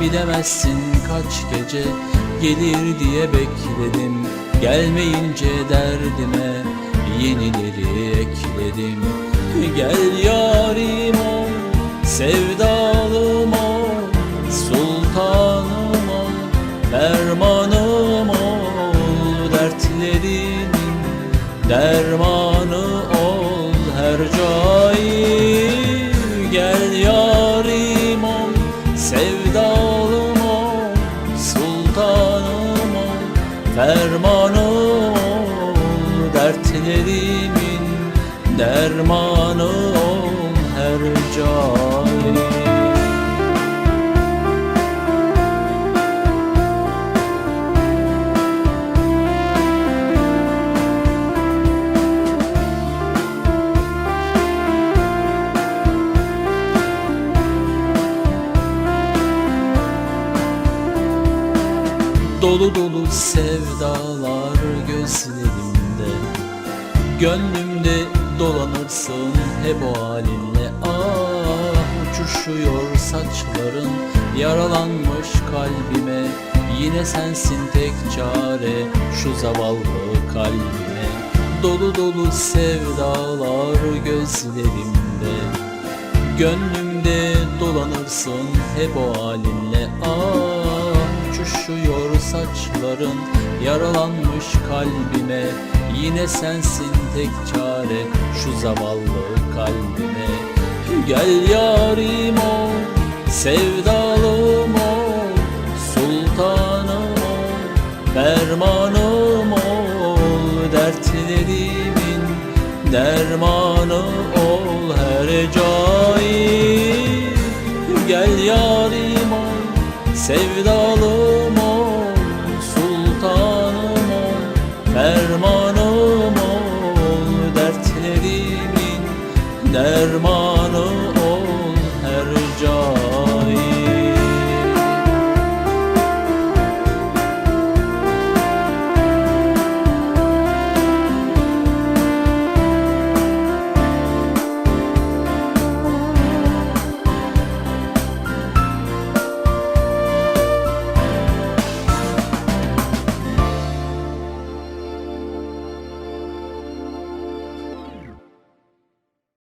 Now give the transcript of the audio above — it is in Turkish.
bilemezsin kaç gece gelir diye bekledim. Gelmeyince derdime yenileri ekledim. Gel yarim ol, sevdalım ol, sultanım ol, dermanım ol. Dertlerimin dermanı ol her cahil. Gel yarim fermanım ol Dertlerimin dermanı ol her cahil Dolu dolu sevdalar gözlerimde. Gönlümde dolanırsın hep o halinle Ah uçuşuyor saçların yaralanmış kalbime. Yine sensin tek çare şu zavallı kalbime. Dolu dolu sevdalar gözlerimde. Gönlümde dolanırsın hep o halinle Ah saçların yaralanmış kalbime. Yine sensin tek çare şu zavallı kalbime. Gel yarim ol, sevdalım ol, sultanım ol, fermanım ol. Dertlerimin dermanı ol her cahil Gel yarim ol, sevdalım fermanım ol Dertlerimin dermanı